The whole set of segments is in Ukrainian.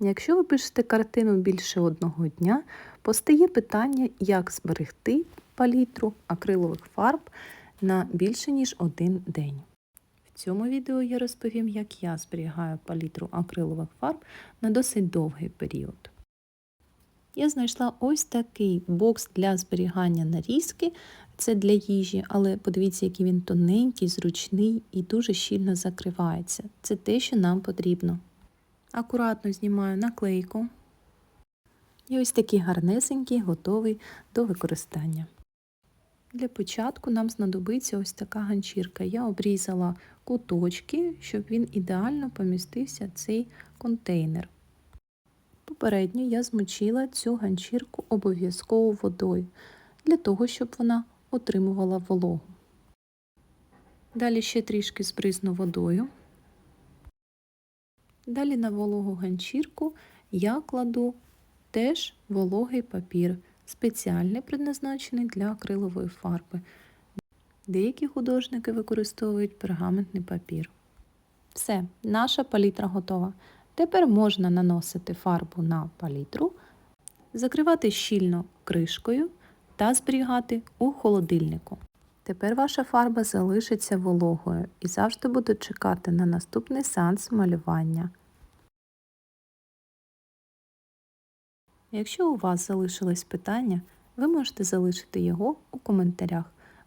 Якщо ви пишете картину більше одного дня, постає питання, як зберегти палітру акрилових фарб на більше ніж один день. В цьому відео я розповім, як я зберігаю палітру акрилових фарб на досить довгий період. Я знайшла ось такий бокс для зберігання нарізки. Це для їжі, але подивіться, який він тоненький, зручний і дуже щільно закривається. Це те, що нам потрібно. Акуратно знімаю наклейку. І ось такий гарнесенький, готовий до використання. Для початку нам знадобиться ось така ганчірка. Я обрізала куточки, щоб він ідеально помістився цей контейнер. Попередньо я змочила цю ганчірку обов'язково водою, для того, щоб вона отримувала вологу. Далі ще трішки збризну водою. Далі на вологу ганчірку я кладу теж вологий папір, спеціальний предназначений для акрилової фарби. Деякі художники використовують пергаментний папір. Все, наша палітра готова. Тепер можна наносити фарбу на палітру, закривати щільно кришкою та зберігати у холодильнику. Тепер ваша фарба залишиться вологою і завжди буде чекати на наступний сеанс малювання. Якщо у вас залишилось питання, ви можете залишити його у коментарях.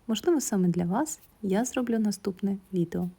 Можливо, саме для вас я зроблю наступне відео.